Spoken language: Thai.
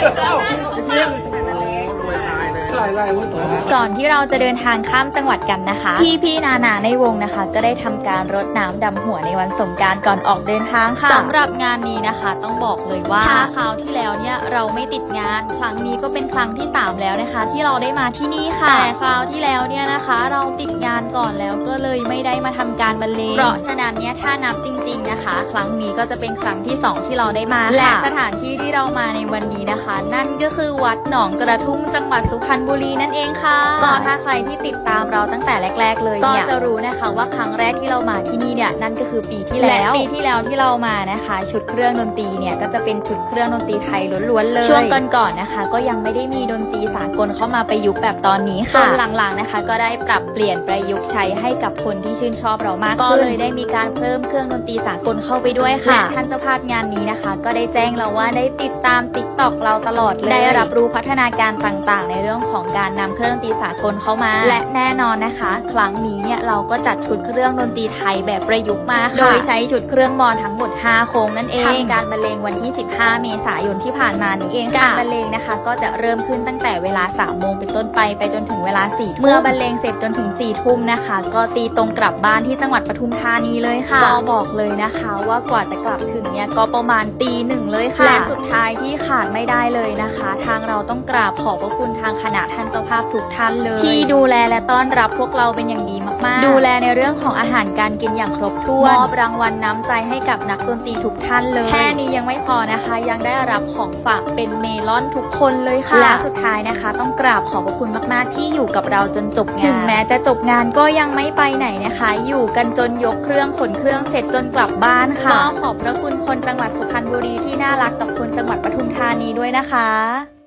Oh, ก่อนที่เราจะเดินทางข้ามจังหวัดกันนะคะ พี่พี่ๆนานาในวงนะคะ ก็ได้ทำการรดน้ำดำหัวในวันสงกรารก่อนออกเดินทางค่ะสำหรับงานนี้นะคะ ต้องบอกเลยว่าถ้าคราวที่แล้วเนี่ยเราไม่ติดงาน ครั้งนี้ก็เป็นครั้งที่ 3 แล้วนะคะ ที่เราได้มาที่นี่ค่ะแต่คราวที่แล้วเนี่ยนะคะ เราติดงานก่อนแล้วก็เลยไม่ได้มาทำการบรรเลงเพราะฉะนั้นเนี่ยถ้านับจริง ๆนะคะ ครั้งนี้ก็จะเป็นครั้งที่ 2 ที่เราได้มาค่ะและสถานที่ที่เรามาในวันนี้นะคะ นั่นก็คือวัดหนองกระทุ่มจังหวัดสุพรรณบุรีนั่นเองค่ะก็ถ้าใครที่ติดตามเราตั้งแต่แรก ๆ เลยเนี่ยก็จะรู้นะคะว่าครั้งแรกที่เรามาที่นี่เนี่ยนั่นก็คือปีที่แล้วปีที่แล้วที่เรามานะคะ ชุดเครื่องดนตรีเนี่ยก็จะเป็นชุดเครื่องดนตรีไทยล้วนๆเลยช่วงก่อนๆนะคะ ก็ยังไม่ได้มีดนตรีสากลเข้ามาประยุกต์แบบตอนนี้ค่ะจนหลังๆนะคะ ก็ได้ปรับเปลี่ยนประยุกต์ใช้ให้กับคนที่ชื่นชอบเรามากขึ้นก็เลยได้มีการเพิ่มเครื่องดนตรีสากลเข้าไปด้วยค่ะและท่านเจ้าภาพงานนี้นะคะ ก็ได้แจ้งเราว่าได้ติดตามติ๊กต็อกเราตลอดเลยได้รับรู้พัฒนาการต่างๆ ในเรื่องของการนำเครื่องดนตรีสากลเข้ามา และแน่นอนนะคะ ครั้งนี้เนี่ยเราก็จัดชุดเครื่องดนตรีไทยแบบประยุกต์มาค่ะโดยใช้ชุดเครื่องมอนทั้งหมด 5 โครงนั่นเองทำการบรรเลงวันที่ 15 เมษายนที่ผ่านมานี้เองการบรรเลงนะคะ ก็จะเริ่มขึ้นตั้งแต่เวลา 3 โมงเป็นต้นไปไปจนถึงเวลา4ทุ่มเมื่อบรรเลงเสร็จจนถึง 4 ทุ่มนะคะ ก็ตีตรงกลับบ้านที่จังหวัดปทุมธานีเลยค่ะก็บอกเลยนะคะว่ากว่าจะกลับถึงเนี่ยก็ประมาณตีหนึ่งเลยค่ะและสุดท้ายที่ขาดไม่ได้เลยนะคะ ทางเราต้องกราบขอบพระคุณทางคณะท่านเจ้าภาพทุกท่านเลย ที่ดูแลและต้อนรับพวกเราเป็นอย่างดีมากๆ ดูแลในเรื่องของอาหารการกินอย่างครบถ้วนมอบรางวัลน้ำใจให้กับนักดนตรีทุกท่านเลย แค่นี้ยังไม่พอนะคะ ยังได้รับของฝากเป็นเมลอนทุกคนเลยค่ะและสุดท้ายนะคะ ต้องกราบขอบพระคุณมากๆ ที่อยู่กับเราจนจบงานถึงแม้จะจบงานก็ยังไม่ไปไหนนะคะ อยู่กันจนยกเครื่องขนเครื่องเสร็จจนกลับบ้านค่ะก็ขอบพระคุณคนจังหวัดสุพรรณบุรีที่น่ารักกับคนจังหวัดปทุมธานีด้วยนะคะ